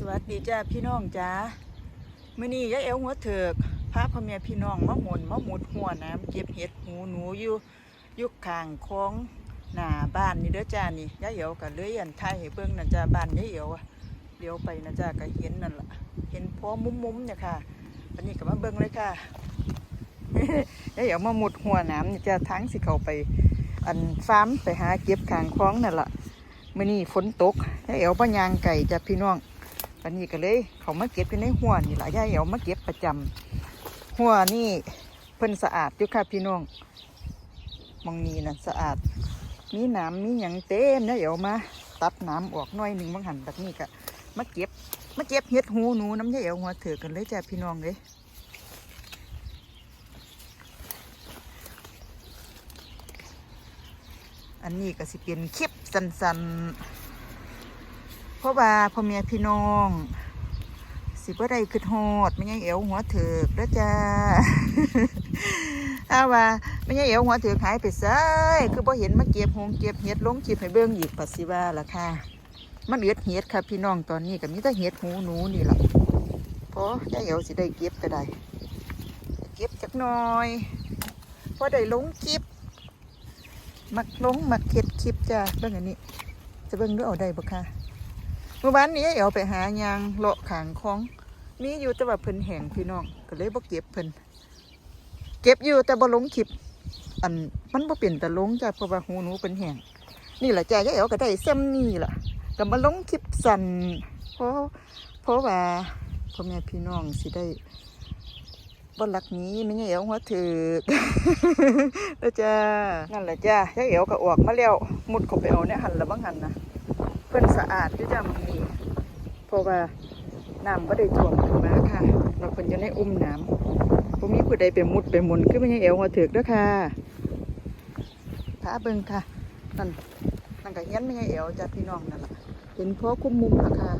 สวัสดีจ้าพี่น้องจ้ามื่อนี้ยายเอวหัวเถิกพาพ่อแม่พี่น้องมาหมุนมาหมุดหัวน้ำเก็บเห็ดหูหนูอยู่ยุคขางคลองหน้าบ้านนี่เด้อจ้านี่ยายเอวก็เลยอันไทยให้เบิ่งนะจ้าบ้านยายเอวอะเลี้ยวไปนะจ้าก็เห็นนั่นละเห็นพอมุมมุมๆเนี่ยค่ะวันนี้ก็มาเบิ่งเลยค่ะยายเอวมาหมุดหัวน้ำนี่จ้าทั้งสิเขาไป อันฟาร์มไปหาเก็บขางคลองนั่นล่ะมื่อนี้ฝนตกยายเอ๋วปยางไก่จ้ะพี่น้องันนี้ก็เลย เขามาเก็บอยู่ในหัวนี่แหละยายเอ๋วมาเก็บประจำหัวนี่เพิ่นสะอาดอยู่ค่ะพี่น้องมองนี้น่ะสะอาด มีน้ำมีหยังเต็มยายเอ๋ยวมา ตัดน้ำออกหน่อยหนึ่งบางหันแบบนี้ก็มาเก็บมาเก็บเห็ดหูหนูน้ำยายเอ๋วหัวเถือกันเลยจ้ะพี่น้องเลยอันนี้ก็สิเป็นคลิปสั้นๆ ราะว่าพ่อแม่พี่น้อง สิบ่ได้ขึ้นฮอดไม่ใช่เอวหัวเถิกแล้วจ้าเอาว่าไม่ใช่เอวหัวเถิกหายไปซยคือบ่เห็นมาเก็บหงเก็บเห็ดลงคลิปให้เบิ่งอีกปัสสิว่าล่ะค่ะ มันเอือดเห็ดค่ะพี่น้องตอนนี้ก็มีแต่เห็ดหูหนูนี่แหละเพราะยายเอวสิได้เก็บก็ได้ เก็บจักหน่อยพอได้ลงคลิปมักลงมักเข็ดคลิปจ้าเบิ่งอันนี้ จะเบิ่งด้วยเอาได้บ่ค่ะ มื่อวานนี้เอ๋วไปหายางเลาะขางคลองมีอยู่แต่ว่าเพิ่นแห้งพี่น้องก็เลยบ่เก็บเพิ่นเก็บอยู่แต่บ่ลงคลิปอันมันบ่เป็นแต่ลงจ้าเพราะว่าหูหนูเป็นแห้งนี่แหละจ้ายายเอ๋ก็ได้ซ้ำนี่ล่ะก็มาลงคลิปสั่นเพราะเพราะว่าพ่อแม่พี่น้องสิได้บ่ลักนี้ไม่ใช่เอ๋วหัวถึกแล้วจ้านั่นแหละจ้ายายเอ๋ก็ออกมาแล้วมุดเข้าไปเอาเนี่ยหันละบ้างหันนะ พิ่นสะอาดด้วยจ้ามันนี่เพราะว่าน้ำก็ได้ท่วมขึ้นมาค่ะเราเพิ่นจะได้อุ้มน้ำบ่มีผู้ใดไปมุดไปมุนขึ้นไม่ใช่เอวหัวเถือด้วยค่ะพาเบิ่งค่ะนั่นนั่นก็เฮียนไม่ใช่เอวจ้าพี่น้องนั่นแหละเห็นพ่อคุ้มมุมละค่ะ